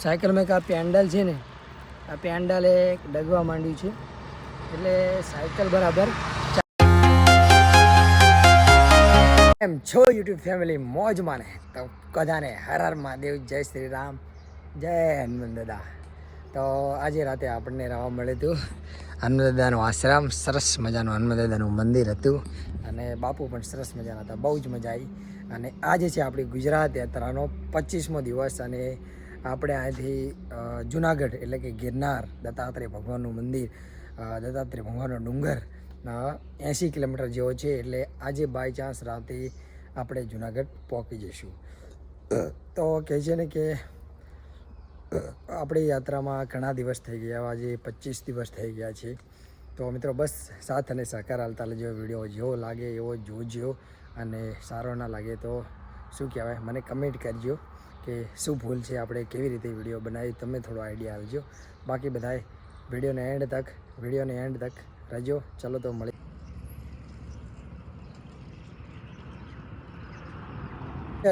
સાયકલમાં એક આ પેન્ડલ છે ને, આ પેન્ડલ એક ડગવા માંડ્યું છે. એટલે સાયકલ બરાબર એમ છો યુટ્યુબ ફેમિલી મોજમાં ને તો કદાને હર હર મહાદેવ, જય શ્રી રામ, જય હનુમાન દાદા તો આજે રાતે આપણને રવા મળ્યું હતું હનુમાન દાદાનું આશ્રમ. સરસ મજાનું હનુમાન દાદાનું મંદિર હતું અને બાપુ પણ સરસ મજાના હતા, બહુ જ મજા આવી. અને આજે છે આપણી ગુજરાત યાત્રાનો પચીસમો દિવસ અને આપણે અહીંથી જુનાગઢ એટલે કે ગિરનાર દત્તાત્રેય ભગવાનનું મંદિર દત્તાત્રેય ભગવાનનો ડુંગર એંસી કિલોમીટર જેવો છે એટલે આજે બાય ચાન્સ રાતે આપણે જુનાગઢ પહોંચી જઈશું. તો કહે છે ને કે, આપણી યાત્રામાં ઘણા દિવસ થઈ ગયા આજે પચીસ દિવસ થઈ ગયા છે. તો મિત્રો બસ સાથ અને સહકાર હાલતા લેજો, વીડિયો જેવો લાગે એવો જોજો અને સારો ના લાગે તો શું કહેવાય, મને કમેન્ટ કરજો. કે શું ભૂલ છે, આપણે કેવી રીતે વીડિયો બનાવી, તમે થોડો આઈડિયા આપજો. બાકી બધાએ વિડીયોને એન્ડ તક, વિડીયોને એન્ડ તક રહેજો. ચલો તો મળી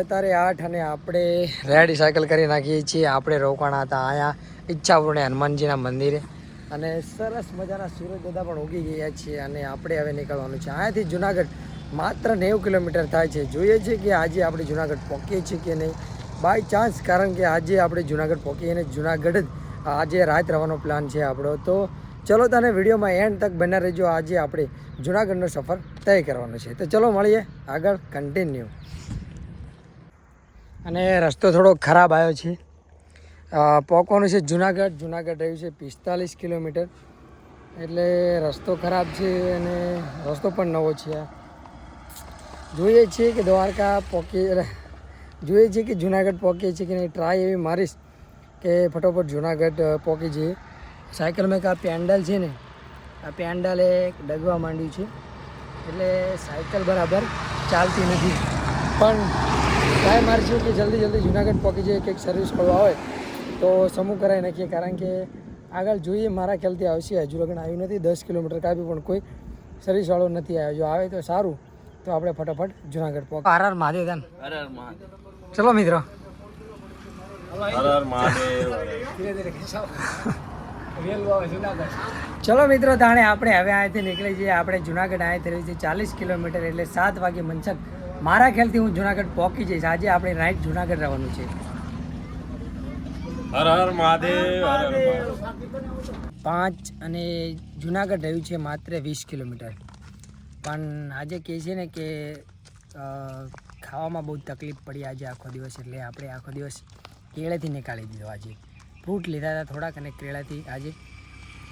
અત્યારે આઠ અને આપણે રેડ સાયકલ કરી નાખીએ છીએ. આપણે રોકાણા હતા અહીંયા, ઈચ્છાપૂર્ણે હનુમાનજીના મંદિરે. અને સરસ મજાના સૂરજ દાદા પણ ઉગી ગયા છીએ અને આપણે હવે નીકળવાનું છે. અહીંયાથી જુનાગઢ માત્ર નેવું કિલોમીટર થાય છે. જોઈએ છીએ કે આજે આપણે જુનાગઢ પહોંચીએ છીએ કે નહીં? બાય ચાન્સ, કારણ કે આજે આપણે જુનાગઢ પહોંચીએ અને જુનાગઢ જ આજે રાત રહેવાનો પ્લાન છે આપણો. તો ચલો તને વિડીયોમાં એન્ડ તક બના રહેજો. આજે આપણે જુનાગઢનો સફર તય કરવાનો છે. તો ચલો મળીએ આગળ કન્ટિન્યુ અને રસ્તો થોડો ખરાબ આવ્યો છે. પહોંચવાનું છે જુનાગઢ. જુનાગઢ રહ્યું છે પિસ્તાલીસ કિલોમીટર. એટલે રસ્તો ખરાબ છે અને રસ્તો પણ નવો છે જોઈએ છીએ કે દ્વારકા પોકી જોઈએ છીએ કે જુનાગઢ પહોંચીએ છીએ કે નહીં. ટ્રાય એવી મારીશ કે ફટોફટ જુનાગઢ પહોંચી જઈએ. સાયકલમાં એક આ પેન્ડલ છે ને આ પેન્ડલ એક ડગવા માંડ્યું છે. એટલે સાયકલ બરાબર ચાલતી નથી. પણ ટ્રાય મારશું કે જલ્દી જલ્દી જુનાગઢ પહોંચી જઈએ કંઈક સર્વિસ કરવા હોય તો સમૂહ કરાવી નાખીએ. કારણ કે આગળ જોઈએ મારા ખ્યાલથી આવશે હજુ લગ્ન આવ્યું નથી દસ કિલોમીટર કાપી પણ કોઈ સર્વિસવાળો નથી આવ્યો. જો આવે તો સારું. તો આપણે ફટાફટ જુનાગઢ પહોંચ આર આર મહાદેવ આર હર મહાદેવ. ચલો મિત્રો. હર હર મહાદેવ. ચલો મિત્રો તાણે આપણે હવે અહીંથી નીકળી જઈએ. આપણે જુનાગઢ અહીંથી રહી છે ચાલીસ કિલોમીટર એટલે સાત વાગે મનસક મારા ખ્યાલથી હું જુનાગઢ પહોંચી જઈશ. આજે આપણે નાઇટ જુનાગઢ રહેવાનું છે. હર હર મહાદેવ. પાંચ અને જુનાગઢ રહ્યું છે માત્ર વીસ કિલોમીટર. પણ આજે કહે છે ને કે ખાવામાં બહુ તકલીફ પડી આજે આખો દિવસ એટલે આપણે આખો દિવસ કેળેથી નીકાળી દીધો આજે. ફ્રૂટ લીધા હતા થોડાક અને કેળાથી આજે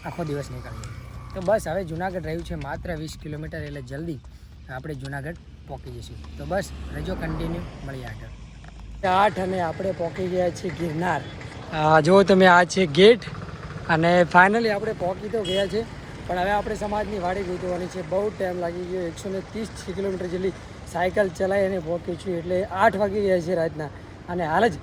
આખો દિવસ નીકાળી દીધો. તો બસ હવે જુનાગઢ રહ્યું છે માત્ર વીસ કિલોમીટર એટલે જલ્દી આપણે જુનાગઢ પહોંચી જઈશું. તો બસ રજો કન્ટિન્યુ મળી આગળ. આઠ અને આપણે પહોંચી ગયા છીએ ગિરનાર. જો તમે આ છે ગેટ અને ફાઇનલી આપણે પહોંચી તો ગયા છે પણ હવે આપણે સમાજની વાડી ગોતવાની છે. બહુ ટાઈમ લાગી ગયો એકસો ને ત્રીસ કિલોમીટર જેટલી સાયકલ ચલાવી અને પહોંચ્યું છું એટલે આઠ વાગી ગયા છે રાતના. અને હાલ જ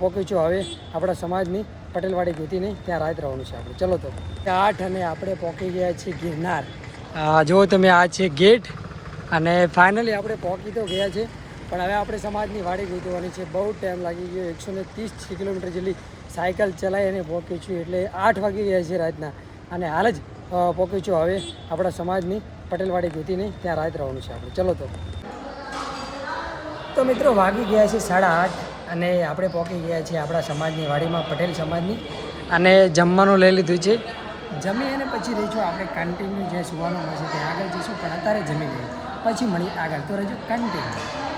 પહોંચ્યું છું. હવે આપણા સમાજની પટેલવાડી ગોતીને ત્યાં રાત રહેવાનું છે આપણે. ચલો તો. આઠ અને આપણે પહોંચી ગયા છીએ ગિરનાર. જો તમે આ છે ગેટ, અને ફાઇનલી આપણે પહોંચી તો ગયા છે, પણ હવે આપણે સમાજની વાડી ગોતવાની છે. બહુ ટાઈમ લાગી ગયો, એકસો ને ત્રીસ કિલોમીટર જેટલી સાયકલ ચલાવી અને પહોંચ્યું છું એટલે આઠ વાગી ગયા છે રાતના. અને હાલ જ પહોંચ્યું છું. હવે આપણા સમાજની પટેલવાડી ગોતીને ત્યાં રાત રહેવાનું છે આપણે. ચલો તો. તો મિત્રો વાગી ગયા છે સાડા આઠ અને આપણે પહોંચી ગયા છીએ આપણા સમાજની વાડીમાં, પટેલ સમાજની. અને જમવાનું લઈ લીધું છે. જમી અને પછી રહીશું આપણે કન્ટિન્યુ જે સુવાનું મળશે ત્યાં આગળ જઈશું, પણ અત્યારે જમી લઈએ. પછી મળી આગળ. તો રહીશું કન્ટિન્યુ